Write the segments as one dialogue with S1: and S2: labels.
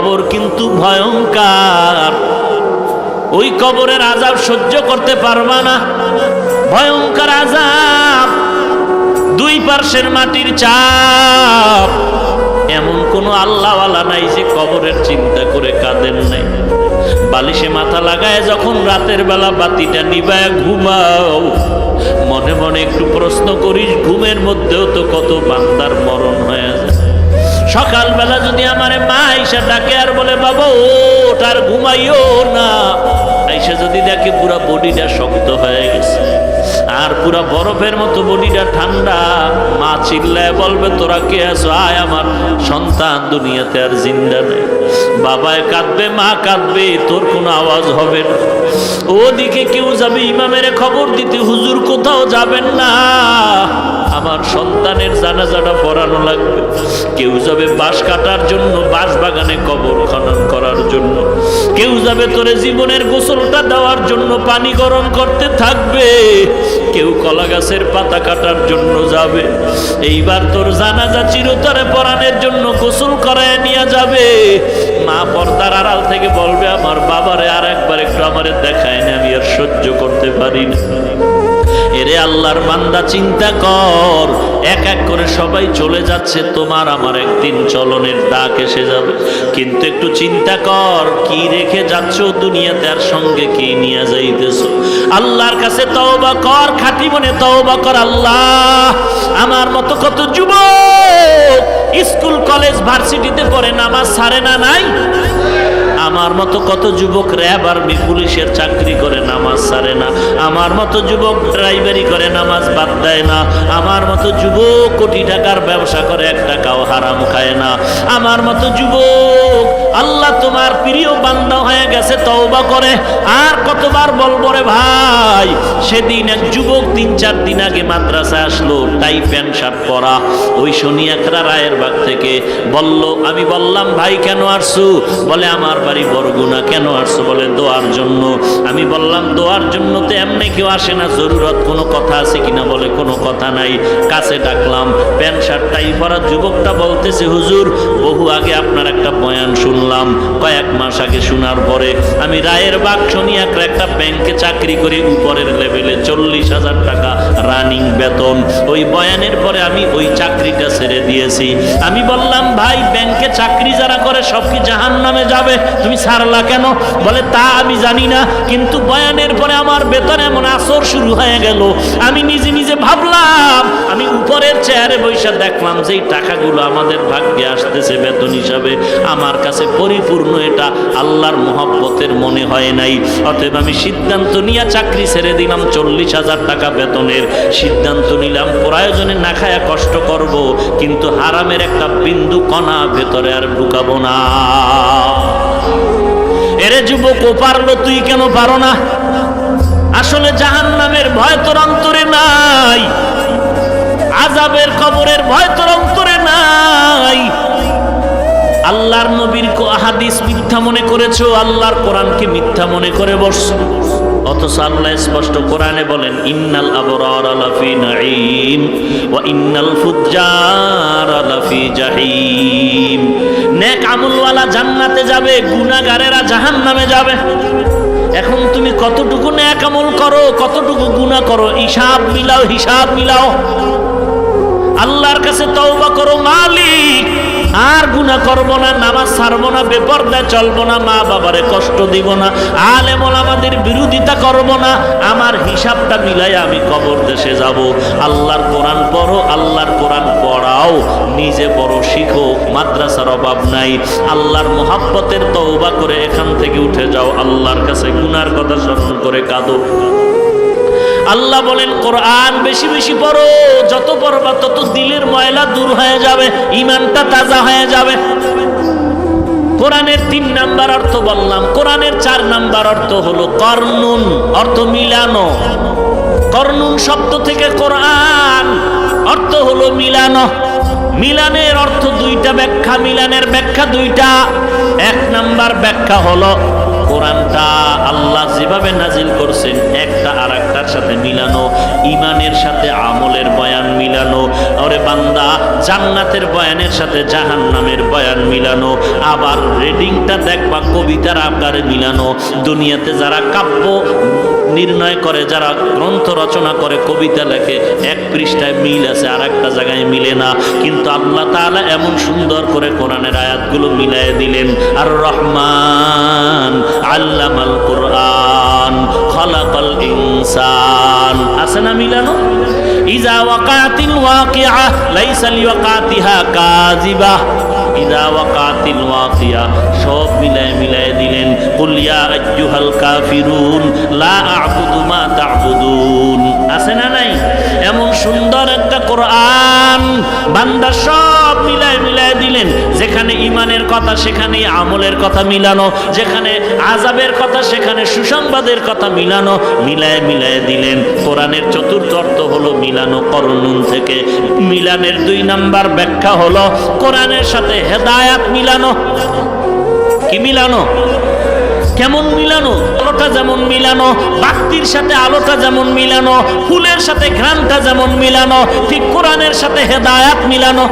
S1: কবর কিন্তু ভয়ঙ্কর। ওই কবরের আজাব সহ্য করতে পারবা না। ভয়ঙ্কর আজাব দুই পার্শ্বের মাটির চাপ। এমন কোনো আল্লাহওয়ালা নাই যে কবরের চিন্তা করে কাঁদেন নাই। বালিশে মাথা লাগায় যখন রাতের বেলা বাতিটা নিবায় ঘুমাও। মনে মনে একটু প্রশ্ন করিস, ঘুমের মধ্যেও সকালবেলা যদি আমারে মা আইসা ডাকে আর বলে, বাবা ও তার ঘুমাইও না। আইসা যদি দেখে পুরো বডিটা শক্ত হয়ে গেছে। আর পুরা বরফের মতো বডিটা ঠান্ডা। মা চিল্লায় বলবে, তোরা কে আছো? আয় আমার সন্তান, দুনিয়াতে আর জিন্দা নেই। বাবায় কাঁদবে, মা কাঁদবে, তোর কোনো আওয়াজ হবে না। ওদিকে কেউ যাবে, ইমামের খবর দিতে। হুজুর কোথাও যাবেন না। আমার সন্তানের জানাজাটা পড়ানো লাগবে। কেউ যাবে বাঁশ কাটার জন্য, বাঁশ বাগানে কবর খনন করার জন্য। কেউ যাবে তোরে জীবনের গোসলটা দেওয়ার জন্য, পানি গরম করতে থাকবে। কেউ কলা গাছের পাতা কাটার জন্য যাবে। এইবার তোর জানাজা চিরতরে পরাণের জন্য গোসল করায় নিয়ে যাবে। মা পর্দার আড়াল থেকে বলবে, আমার বাবারে আর একবার একটু আমারে দেখায় না, আমি আর সহ্য করতে পারি না। এরে আল্লাহর বান্দা, চিন্তা কর। এক এক করে সবাই চলে যাচ্ছে, তোমার আমার একদিন চলনের ডাক এসে যাবে। কিন্তু একটু চিন্তা কর, কি রেখে যাচ্ছ দুনিয়াতে আর সঙ্গে কি নিয়ে যাইতেছ? আল্লাহর কাছে তওবা কর, খাঁটি মনে তওবা কর, আল্লাহ আমার মতো কত যুবক স্কুল, কলেজ, ভার্সিটিতে পড়ে নামাজ ছাড়ে না নাই? আমার মতো কত যুবক র্যাব আর্মি পুলিশের চাকরি করে, নামাজ সারে না। আমার মতো যুবক ড্রাইভারি করে, নামাজ বাদ দেয় না। আমার মতো যুবক কোটি টাকার ব্যবসা করে, এক টাকাও হারাম খায় না। আমার মতো যুবক, আল্লাহ তোমার প্রিয় বান্দা হয়ে গেছে, তওবা করে। আর কতবার বলব রে ভাই? সেদিন এক যুবক তিন চার দিন আগে মাদ্রাসায় আসলো টাই প্যান্ট শার্ট পরা। ওই শনি একরা রায়ের বাগ থেকে বলল, আমি বললাম, ভাই, কেন আসছো? বলে, আমার বাড়ি বরগুনা, কেন আসছো? বলে, দোয়ার জন্য। আমি বললাম, দোয়ার জন্য তো এমনি কেউ আসে না, জরুরত কোনো কথা আছে কিনা বলে, কোনো কথা নাই। কাছে ডাকলাম, প্যান্ট শার্ট টাই পরা যুবকটা বলতেছে, হুজুর, বহু আগে আপনার একটা বয়ান শুনলাম, কয়েক মাস আগে শোনার পরে। আমি রায়ের বাগ শনি একরা একটা ব্যাংকে চাকরি করি, উপরের লেভেলে চল্লিশ হাজার টাকা রানিং বেতন। ওই বয়ানের পরে আমি ওই চাকরিটা ছেড়ে দিয়েছি। আমি বললাম, ভাই ব্যাংকে চাকরি যারা করে, সব কি জাহান নামে যাবে? তুমি সারলা কেন? বলে, তা আমি জানি না। কিন্তু বয়ানের পরে আমার বেতন এমন আসর শুরু হয়ে গেল। আমি নিজে নিজে ভাবলাম চেয়ারে বৈশা দেখলাম যে টাকাগুলো আমাদের ভাগ্যে আসতেছে বেতন হিসাবে, আমার কাছে পরিপূর্ণ এটা, আল্লাহর মহব্বতের মনে হয় নাই। অতএব আমি সিদ্ধান্ত নিয়ে চাকরি ছেড়ে দিলাম, চল্লিশ হাজার টাকা বেতনের। সিদ্ধান্ত নিলাম, প্রয়োজনে না খায়া কষ্ট করব, কিন্তু হারামের একটা বিন্দু কণা ভেতরে আর ঢুকাবো না। এরে যুবক, ও পারল তুই কেন পারো না? আসলে জাহান নামের ভয় তোর অন্তরে নাই। আজাবের কবরের ভয় তোর অন্তরে নাই। আল্লাহর নবীর হাদিস মিথ্যা মনে করেছ, আল্লাহর কোরআনকে মিথ্যা মনে করে বসছো। অথচ আল্লাহ স্পষ্ট কোরআনে বলেন, ইন্নাল আবরার লাফি নাঈম ওয়া ইন্নাল ফুজ্জার লাফি জাহিম। নেক আমলওয়ালা জান্নাতে যাবে, গুনাহগারেরা জাহান্নামে যাবে। এখন তুমি কতটুকু নেক আমল করো, কতটুকু গুনাহ করো, হিসাব মিলাও হিসাব মিলাও। আল্লাহর কাছে তওবা করো, মালিক। আর গুনাহ করব না, নামাজ ছাড়বো না, বেপর্দায় চলবো না, মা বাবারে কষ্ট দিব না আলেম আমাদের বিরোধিতা করব না, আমার হিসাবটা মিলাই আমি কবর দেশে যাব। আল্লাহর কোরআন পড়ো, আল্লাহর কোরআন পড়াও, নিজে পড়ো, শিখো, মাদ্রাসার অভাব নাই। আল্লাহর মোহাব্বতের তওবা করে এখান থেকে উঠে যাও, আল্লাহর কাছে গুনার কথা স্মরণ করে কাঁদো। আল্লাহ বলেন, কোরআন বেশি বেশি পড়ো, যত পড়বা তত দিলের ময়লা দূর হয়ে যাবে ইমানটা তাজা হয়ে যাবে। কোরআনের তিন নাম্বার অর্থ বললাম, কোরআনের চার নাম্বার অর্থ হলো কর্নুন অর্থ মিলানো। কর্নুন শব্দ থেকে কোরআন, অর্থ হলো মিলানো। মিলানের অর্থ দুইটা ব্যাখ্যা, মিলানের ব্যাখ্যা দুইটা। এক নাম্বার ব্যাখ্যা হলো, কোরআনটা আল্লাহ যেভাবে নাজিল করছেন, একটা আর সাথে মিলানো ইমানের সাথে আমলের বয়ান মিলানো, ওরে বান্দা, জান্নাতের বয়ানের সাথে জাহান্নামের বয়ান মিলানো, আবার রেডিংটা দেখবা কবিতার আকারে মিলানো, দুনিয়াতে যারা কাব্য নির্ণয় করে, যারা গ্রন্থ রচনা করে, কবিতা লেখে, এক পৃষ্ঠায় মিল আছে আর একটা জায়গায় মিলে না, কিন্তু আল্লাহ তাআলা এমন সুন্দর করে কোরআনের আয়াতগুলো মিলায় দিলেন, আর রহমান আল্লামাল কোরআন। ইনসান। আছে না মিলানো? ইজা ওয়াকাতিল ওয়াকিআ লাইসা লিওয়াকাতিহা কাযিবা। ইজা ওয়াকাতিল ওয়াকিয়া, সব মিলায় মিলায় দিলেন, কুল ইয়া আইয়ুহাল কাফিরুন, লা আ'বুদু মা তা'বুদুন। আছে না নাই? এমন সুন্দর একটা কোরআন, বান্দা সব দিলেন যেখানে ইমানের কথা সেখানে আমলের কথা মিলানো। যেখানে আজাবের কথা, সেখানে সুসংবাদের কথা মিলানো। মিলায় মিলায় দিলেন। কোরআনের চতুর্থ অর্থ হলো মিলানো করণুন থেকে। মিলানের দুই নাম্বার ব্যাখ্যা হলো, কোরআনের সাথে হেদায়াত মিলানো। কি মিলানো? কেমন মিলানো? আলোটা যেমন মিলানো বাক্তির সাথে আলোটা যেমন মিলানো, ফুলের সাথে ঘ্রাণটা যেমন মিলানো, ঠিক কোরআনের সাথে হেদায়াত মিলানো।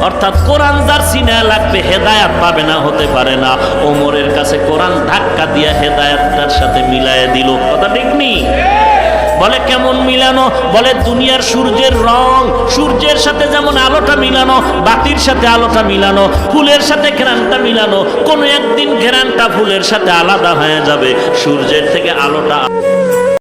S1: অর্থাৎ কোরআন যার সিনে লাগবে, হেদায়াত পাবে না, হতে পারে না। ওমরের কাছে কোরআন ধাক্কা দিয়ে হেদায়াতটার সাথে মিলায়ে দিল। কথা ঠিক বলে, কেমন মিলানো? বলে, দুনিয়ার সূর্যের রং, সূর্যের সাথে যেমন আলোটা মিলানো, বাতির সাথে আলোটা মিলানো, ফুলের সাথে ঘেরানটা মিলানো, কোনো একদিন ঘেরানটা ফুলের সাথে আলাদা হয়ে যাবে। সূর্যের থেকে আলোটা